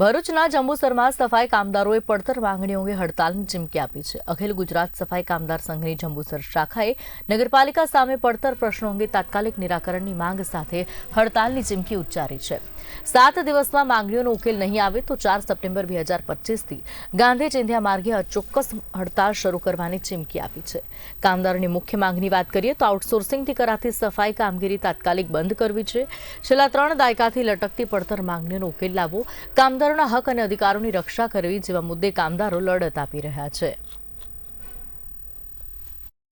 ભરૂચના જંબુસરમાં સફાઈ કામદારોએ પડતર માંગણીઓ અંગે હડતાલની ચીમકી આપી છે. અખિલ ગુજરાત સફાઈ કામદાર સંઘની જંબુસર શાખાએ નગરપાલિકા સામે પડતર પ્રશ્નો અંગે તાત્કાલિક નિરાકરણની માંગ સાથે હડતાલની ચીમકી ઉચ્ચારી છે. સાત દિવસમાં માંગણીઓનો ઉકેલ નહીં આવે તો ચાર સપ્ટેમ્બર બે હજાર પચીસથી ગાંધી ચિંધ્યા માર્ગે અચોક્કસ હડતાળ શરૂ કરવાની ચીમકી આપી છે. કામદારોની મુખ્ય માંગની વાત કરીએ તો આઉટસોર્સિંગથી કરાતી સફાઈ કામગીરી તાત્કાલિક બંધ કરવી છે. છેલ્લા ત્રણ દાયકાથી લટકતી પડતર માંગણીઓનો ઉકેલ લાવવો કામદારોના હક અને અધિકારોની રક્ષા કરવી જેવા મુદ્દે કામદારો લડત આપી રહ્યા છે.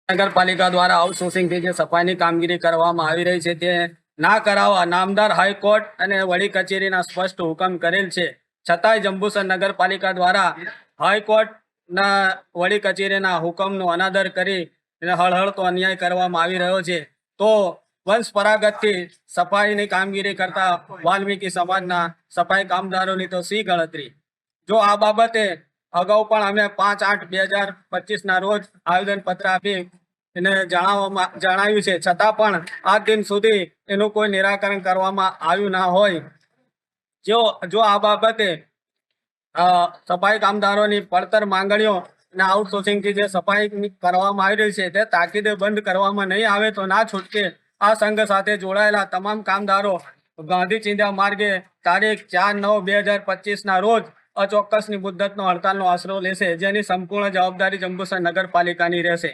નગરપાલિકા દ્વારા આઉટસોર્સિંગથી જે સફાઈની કામગીરી કરવામાં આવી રહી છે તે ના કરાવવા નામદાર હાઈકોર્ટ અને વડી કચેરીના સ્પષ્ટ હુકમ કરેલ છે. છતાંય જંબુસર નગરપાલિકા દ્વારા હાઈકોર્ટના વડી કચેરીના હુકમનો અનાદર કરી હળહળતો અન્યાય કરવામાં આવી રહ્યો છે. તો વંશપરાગતથી સફાઈની કામગીરી કરતા વાલ્મીકી સમાજના સફાઈ કામદારોની તો સી ગણતરી. જો આ બાબતે અગાઉ પણ અમે પાંચ આઠ બે હજાર પચીસના રોજ આવેદનપત્ર આપી એને જણાવવામાં, જણાવ્યું છે. છતાં પણ આ દિન સુધી એનું કોઈ નિરાકરણ કરવામાં આવ્યું ના હોય. જો જો આ બાબતે સફાઈ કામદારોની પડતર માંગણીઓ અને આઉટસોર્સિંગથી જે સફાઈ કરવામાં આવી રહી છે તે તાકીદે બંધ કરવામાં નહીં આવે તો ના છૂટકે આ સંઘ સાથે જોડાયેલા તમામ કામદારો ગાંધી ચિંધ્યા માર્ગે તારીખ ચાર નવ બે હજાર પચીસના રોજ અચોક્કસની મુદ્દતનો હડતાલનો આશરો લેશે, જેની સંપૂર્ણ જવાબદારી જંબુસર નગરપાલિકાની રહેશે.